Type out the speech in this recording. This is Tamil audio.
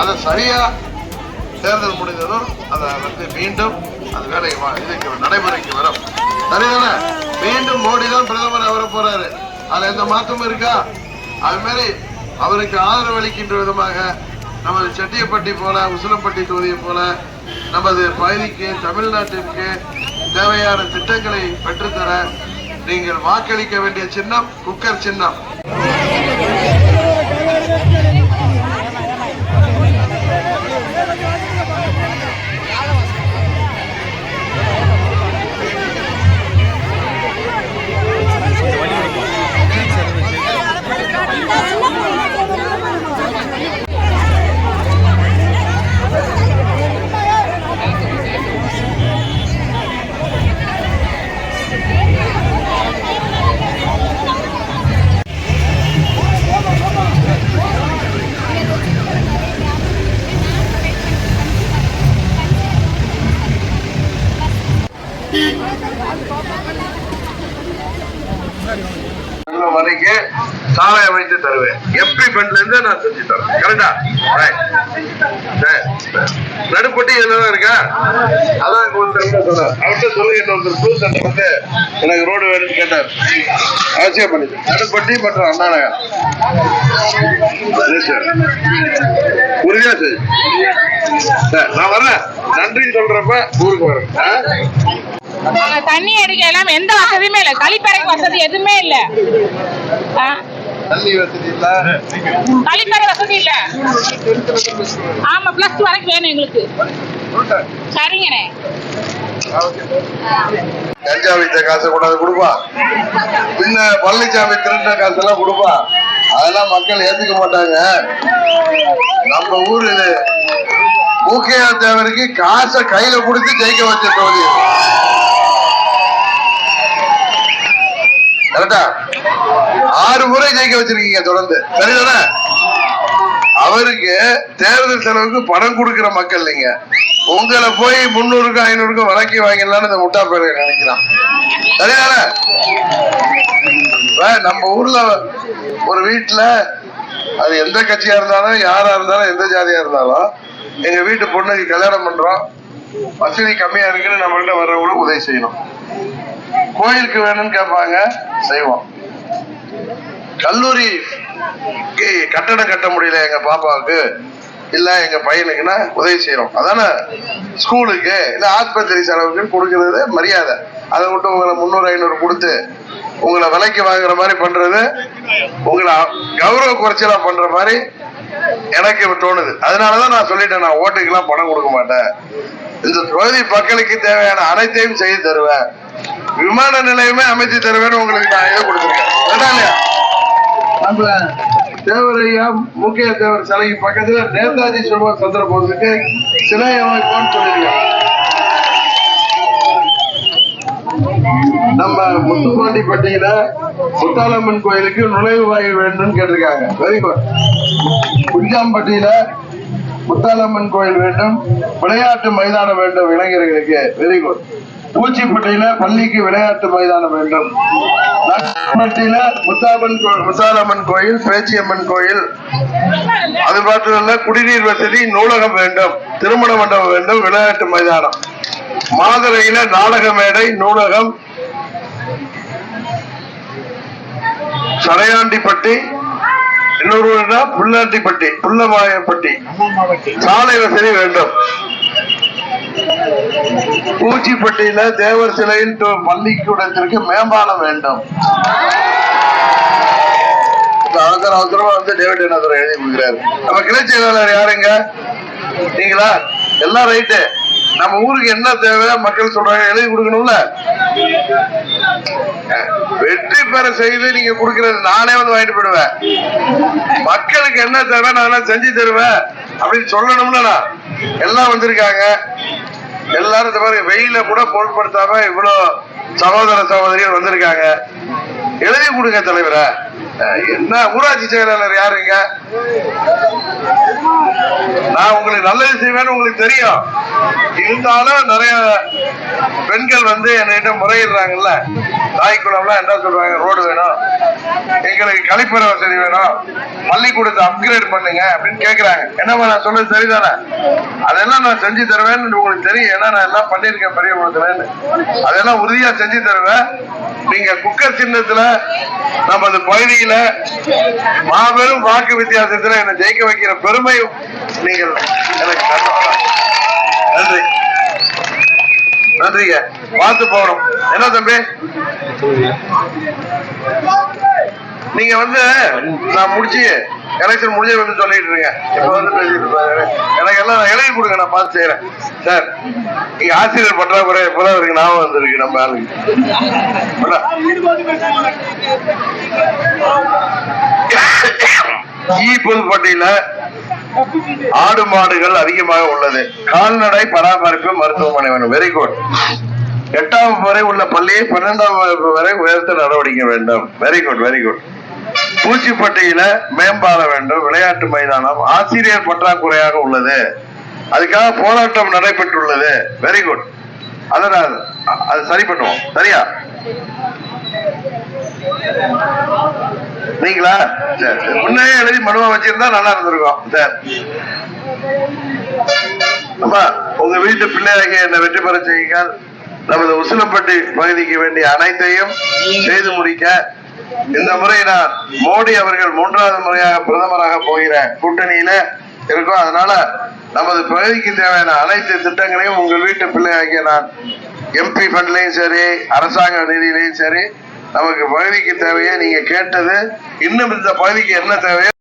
அதை சரியா தேர்தல் முடிந்ததும் அதை வந்து மீண்டும் அது வேலை இதுக்கு நடைமுறைக்கு வரும். சரிதானே? மீண்டும் மோடி தான் பிரதமர் வர போறாரு. அதுல எந்த மாற்றமும் இருக்கா? அது மாதிரி அவருக்கு ஆதரவு அளிக்கின்ற விதமாக நமது செட்டியப்பட்டி போல உசிலம்பட்டி தொகுதியை போல நமது பகுதிக்கு தமிழ்நாட்டிற்கு தேவையான திட்டங்களை பெற்றுத்தர நீங்கள் வாக்களிக்க வேண்டிய சின்னம் குக்கர் சின்னம். உங்க வரைக்கு சாலை அமைத்து தருவேன். எம்பி ஃபண்ட்ல இருந்து நான் செஞ்சு தரேன். கரெக்டா நடுப்பட்டி என்னதான் இருக்கா? அதான் ஒருத்தர் சொன்னார். அவர்கிட்ட சொல்லி ஒருத்தர் ப்ளூ சென்டர் வந்து எனக்கு ரோடு வேணும்னு கேட்டார். அவசியம் பண்ணி நடுப்பட்டி மற்றும் அண்ணா நகர் சார். உறுதியா சரி. சார், நான் வரேன். நன்றின்னு சொல்றப்ப ஊருக்கு வரேன். ஆ? தண்ணி அடிக்க எல்லாம் எந்த வசதியுமே இல்ல. கழிப்பறை வசதி எதுவுமே இல்ல. ஆ, தண்ணி வசதி இல்ல. கழிப்பறை வசதி இல்ல. ஆமா பிளஸ் டூ வரைக்கும் வேணும் எங்களுக்கு. சரிங்கண்ணே. கஞ்சா வித்த காசை கொண்டாந்து கொடுப்பா. பின்ன பழனிசாமி திருட்ட காசெல்லாம் கொடுப்பா. அதெல்லாம் மக்கள் ஏத்துக்க மாட்டாங்க. நம்ம ஊர் இது மூக்கையா தேவருக்கு காசை கையில கொடுத்து ஜெயிக்க வச்ச தொகுதி கரெக்டா ஆறு முறை ஜெயிக்க வச்சிருக்கீங்க தொடர்ந்து. சரிதானே? அவருக்கு தேர்தல் செலவுக்கு பணம் கொடுக்கிற மக்கள் நீங்க. உங்களை போய் முன்னூறுக்கும் ஐநூறுக்கும் வழக்கி வாங்கிடலாம்னு இந்த முட்டா பேரை நினைக்கிறான். சரிதானே? நம்ம ஊர்ல ஒரு வீட்டுல அது எந்த கட்சியா இருந்தாலும் யாரா இருந்தாலும் எந்த ஜாதியா இருந்தாலும் எங்க வீட்டு பொண்ணுக்கு கல்யாணம் பண்றோம். வசதி கம்மியா இருக்குன்னு நம்மள்ட்ட வர்றவங்களுக்கு உதவி செய்யணும். கோயிலுக்கு வேணும்னு கேட்பாங்க செய்வோம். கல்லூரி கட்டடம் கட்ட முடியல எங்க பாப்பாவுக்கு இல்ல எங்க பையனுக்குன்னா உதவி செய்யறோம். அதானே? ஸ்கூலுக்கு இல்ல ஆஸ்பத்திரி செலவுக்கு கொடுக்கறது மரியாதை. அதை விட்டு உங்களை முந்நூறு ஐநூறு கொடுத்து உங்களை விலைக்கு வாங்குற மாதிரி பண்றது உங்களை கௌரவ குறைச்சலா பண்ற மாதிரி எனக்கு தோணுது. அதனாலதான் நான் சொல்லிட்டேன் நான் ஓட்டுக்கெல்லாம் பணம் கொடுக்க மாட்டேன். இந்த தொகுதி மக்களுக்கு தேவையான அனைத்தையும் செய்து தருவேன். விமான நிலையமே அமைச்சு தருவேன்னு உங்களுக்கு நான் இதை கொடுத்துருக்கேன். தேவரையா முக்கிய தேவர் சிலைக்கு பக்கத்துல நேதாஜி சுபாஷ் சந்திர போஸுக்கு சிலை அமைப்போம்னு சொல்லியிருக்கேன் நம்ம முத்துப்பாண்டிப்பட்டியில முத்தாலம்மன் கோயிலுக்கு நுழைவு வாயில் வேண்டும் கேட்டிருக்காங்க. வெரி குட் குஞ்சாம்பட்டியில முத்தாலம்மன் கோயில் வேண்டும் விளையாட்டு மைதானம் வேண்டும் இளைஞர்களுக்கு. வெரி குட் பூச்சிப்பட்டியில பள்ளிக்கு விளையாட்டு மைதானம் வேண்டும். நட்டப்பட்டியில முத்தாமன் கோ- முத்தாலம்மன் கோயில் பேச்சியம்மன் கோயில். அது மட்டுமல்ல குடிநீர் வசதி நூலகம் வேண்டும் திருமண மண்டபம் வேண்டும் விளையாட்டு மைதானம். மாதுரையில நாடக மேடை நூலகம். சடையாண்டிப்பட்டி இன்னொரு புல்லாண்டிப்பட்டி புல்லமாயப்பட்டி சாலை வசதி வேண்டும். பூச்சிப்பட்டியில தேவர் சிலையில் டு- பள்ளிக்கூடத்திற்கு மேம்பாலம் வேண்டும். அவசர அவசரமா வந்து டேவிட் என்ன எழுதி கொடுக்குறாரு. நம்ம கிளை செயலாளர் யாருங்க? நீங்களா? எல்லாம் ரைட்டு நம்ம ஊருக்கு என்ன தேவை? மக்கள் சொல்றாங்க எழுதி கொடுக்கணும்ல. வெற்றி பெற செய்து நீங்க கொடுக்கறது நானே வந்து வாங்கிட்டு போயிடுவேன். மக்களுக்கு என்ன தேவை நான் எல்லாம் செஞ்சு தருவேன். அப்படின்னு சொல்லணும்ல நான். எல்லாம் வந்திருக்காங்க. எல்லாரும் இந்த மாதிரி வெயில கூட பொருட்படுத்தாம இவ்வளவு சகோதர சகோதரிகள் வந்திருக்காங்க. எழுதி கொடுங்க தலைவரை. என்ன ஊராட்சி செயலாளர் யாருங்க நான் உங்களுக்கு நல்லது செய்வேன்னு உங்களுக்கு தெரியும். இருந்தாலும் நிறைய பெண்கள் வந்து என்கிட்ட முறையிடுறாங்கல்ல. தாய் குளம்லாம் என்ன சொல்றாங்க? ரோடு வேணும். எங்களுக்கு கழிப்பற வசதி வேணும். பள்ளிக்கூடத்தை அப்கிரேட் பண்ணுங்க அப்படின்னு கேட்கறாங்க என்னம்மா நான் சொல்றது சரிதானே? அதெல்லாம் நான் செஞ்சு தருவேன்னு உங்களுக்கு தெரியும். ஏன்னா நான் எல்லாம் பண்ணியிருக்கேன் பெரிய குளத்துலன்னு. அதெல்லாம் உறுதியா செஞ்சு தருவேன். நீங்க குக்கர் சின்னத்துல நமது பகுதியில மாபெரும் வாக்கு வித்தியாசத்துல என்னை ஜெயிக்க வைக்கிற பெருமை நீங்கள் எனக்கு. நன்றி. நன்றிங்க. பார்த்து போகணும். என்ன தம்பி? நீங்க வந்து நான் முடிச்சு எலெக்ஷன் முடிஞ்சு சொல்லிட்டு இருக்கேன் இப்ப வந்து பேசிட்டு எனக்கு எல்லாம் எழுதி கொடுங்க நான் பார்த்து செய்யறேன் சார் இங்க ஆசிரியர் பற்றாக்குறை இப்பதான் இருக்கு ஞாபகம் வந்திருக்கு நம்ம ஆளுக்கு அண்ணா. ஆடு மாடுகள் அதிகமாக உள்ளது. கால்நடை பராமரிப்பு மருத்துவமனை வேணும். வெரி குட் எட்டாம் வரை உள்ள பள்ளியை பன்னெண்டாம் வரை உயர்த்த நடவடிக்கை வேண்டும். வெரி குட் வெரி குட் பூச்சிப்பட்டியில மேம்பாலம் வேண்டும் விளையாட்டு மைதானம் ஆசிரியர் பற்றாக்குறையாக உள்ளது. அதுக்காக போராட்டம் நடைபெற்றுள்ளது. வெரி குட் அதனால் அது சரி பண்ணுவோம். சரியா? நீங்களா? சரி சரி. முன்னே எழுதி மனுவா வச்சிருந்தா நல்லா இருந்திருக்கும். சரி. அம்மா உங்க வீட்டு பிள்ளைகளுக்கு என்ன வெற்றி பெற செய்யுங்கள்? நமது உசிலப்பட்டி பகுதிக்கு வேண்டிய அனைத்தையும் செய்து முடிக்க இந்த முறை நான் மோடி அவர்கள் மூன்றாவது முறையாக பிரதமராக போகிற கூட்டணியில இருக்கும். அதனால நமது பகுதிக்கு தேவையான அனைத்து திட்டங்களையும் உங்கள் வீட்டு பிள்ளையாகிய நான் எம்பி ஃபண்ட்லையும் சரி அரசாங்க நிதியிலையும் சரி நமக்கு பகுதிக்கு தேவையை நீங்க கேட்டது. இன்னும் இந்த பகுதிக்கு என்ன தேவையோ